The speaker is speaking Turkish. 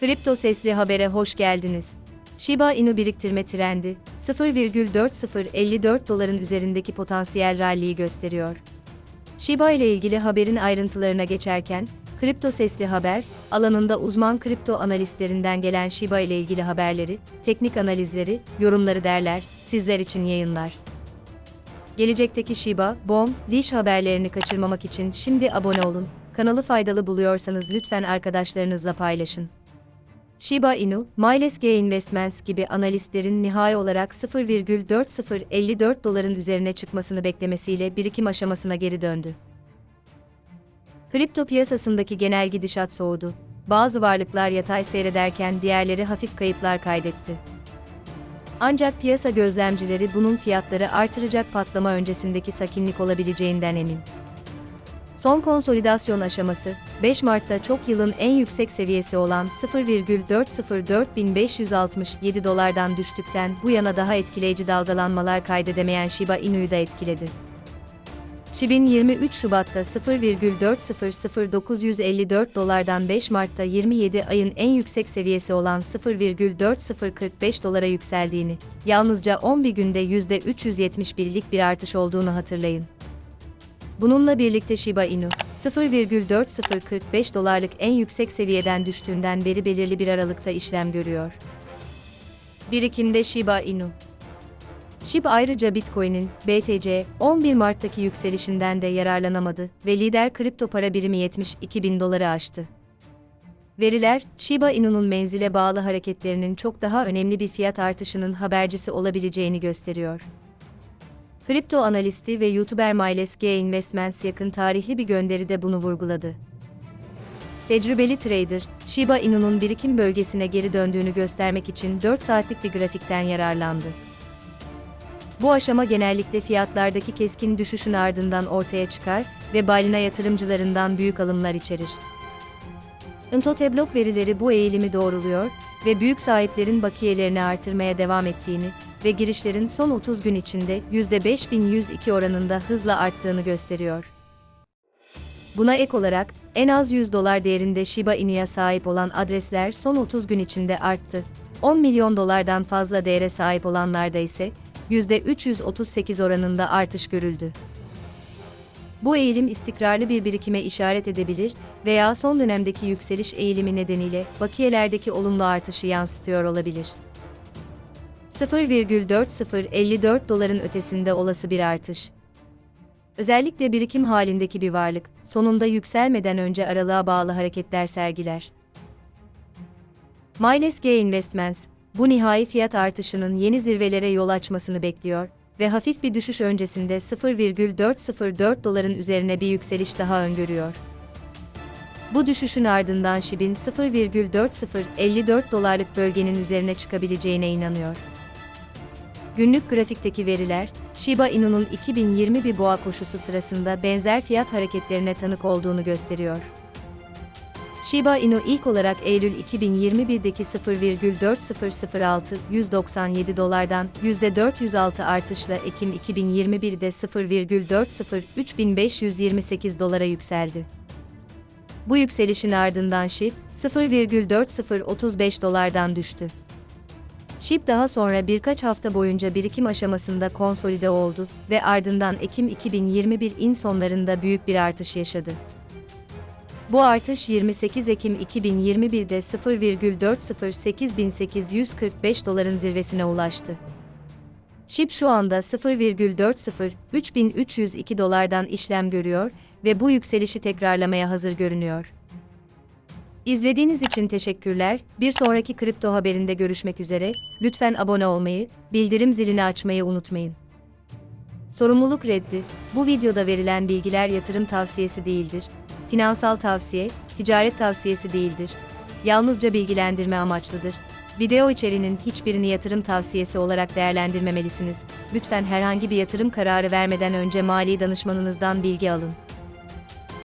Kripto Sesli Haber'e hoş geldiniz. Shiba Inu biriktirme trendi, 0,4054 doların üzerindeki potansiyel ralliyi gösteriyor. Shiba ile ilgili haberin ayrıntılarına geçerken, Kripto Sesli Haber, alanında uzman kripto analistlerinden gelen Shiba ile ilgili haberleri, teknik analizleri, yorumları derler, sizler için yayınlar. Gelecekteki Shiba, BOM, Liş haberlerini kaçırmamak için şimdi abone olun. Kanalı faydalı buluyorsanız lütfen arkadaşlarınızla paylaşın. Shiba Inu, MyLesG Investments gibi analistlerin nihai olarak 0,4054 doların üzerine çıkmasını beklemesiyle birikim aşamasına geri döndü. Kripto piyasasındaki genel gidişat soğudu. Bazı varlıklar yatay seyrederken diğerleri hafif kayıplar kaydetti. Ancak piyasa gözlemcileri bunun fiyatları artıracak patlama öncesindeki sakinlik olabileceğinden emin. Son konsolidasyon aşaması, 5 Mart'ta çok yılın en yüksek seviyesi olan 0,404567 dolardan düştükten bu yana daha etkileyici dalgalanmalar kaydedemeyen Shiba Inu'yu da etkiledi. SHIB'in 23 Şubat'ta 0,400954 dolardan 5 Mart'ta 27 ayın en yüksek seviyesi olan 0,4045 dolara yükseldiğini, yalnızca 11 günde %371'lik bir artış olduğunu hatırlayın. Bununla birlikte Shiba Inu, 0,4045 dolarlık en yüksek seviyeden düştüğünden beri belirli bir aralıkta işlem görüyor. Birikimde Shiba Inu SHIB ayrıca Bitcoin'in, BTC, 11 Mart'taki yükselişinden de yararlanamadı ve lider kripto para birimi 72 bin doları aştı. Veriler, Shiba Inu'nun menzile bağlı hareketlerinin çok daha önemli bir fiyat artışının habercisi olabileceğini gösteriyor. Kripto analisti ve YouTuber Miles G Investments yakın tarihli bir gönderide bunu vurguladı. Tecrübeli trader, Shiba Inu'nun birikim bölgesine geri döndüğünü göstermek için 4 saatlik bir grafikten yararlandı. Bu aşama genellikle fiyatlardaki keskin düşüşün ardından ortaya çıkar ve balina yatırımcılarından büyük alımlar içerir. Intoteblok verileri bu eğilimi doğruluyor ve büyük sahiplerin bakiyelerini artırmaya devam ettiğini ve girişlerin son 30 gün içinde %5102 oranında hızla arttığını gösteriyor. Buna ek olarak, en az 100 dolar değerinde Shiba Inu'ya sahip olan adresler son 30 gün içinde arttı. 10 milyon dolardan fazla değere sahip olanlarda ise %338 oranında artış görüldü. Bu eğilim istikrarlı bir birikime işaret edebilir veya son dönemdeki yükseliş eğilimi nedeniyle bakiyelerdeki olumlu artışı yansıtıyor olabilir. 0,4054 doların ötesinde olası bir artış. Özellikle birikim halindeki bir varlık, sonunda yükselmeden önce aralığa bağlı hareketler sergiler. Miles G Investments, bu nihai fiyat artışının yeni zirvelere yol açmasını bekliyor ve hafif bir düşüş öncesinde 0,404 doların üzerine bir yükseliş daha öngörüyor. Bu düşüşün ardından SHIB'in 0,4054 dolarlık bölgenin üzerine çıkabileceğine inanıyor. Günlük grafikteki veriler, Shiba Inu'nun 2021 boğa koşusu sırasında benzer fiyat hareketlerine tanık olduğunu gösteriyor. Shiba Inu ilk olarak Eylül 2021'deki 0,4006 197 dolardan %406 artışla Ekim 2021'de 0,40 3528 dolara yükseldi. Bu yükselişin ardından SHIB 0,4035 dolardan düştü. SHIB daha sonra birkaç hafta boyunca birikim aşamasında konsolide oldu ve ardından Ekim 2021 in sonlarında büyük bir artış yaşadı. Bu artış 28 Ekim 2021'de 0,408845 doların zirvesine ulaştı. SHIB şu anda 0,403302 dolardan işlem görüyor ve bu yükselişi tekrarlamaya hazır görünüyor. İzlediğiniz için teşekkürler. Bir sonraki kripto haberinde görüşmek üzere. Lütfen abone olmayı, bildirim zilini açmayı unutmayın. Sorumluluk reddi. Bu videoda verilen bilgiler yatırım tavsiyesi değildir. Finansal tavsiye, ticaret tavsiyesi değildir. Yalnızca bilgilendirme amaçlıdır. Video içeriğinin hiçbirini yatırım tavsiyesi olarak değerlendirmemelisiniz. Lütfen herhangi bir yatırım kararı vermeden önce mali danışmanınızdan bilgi alın.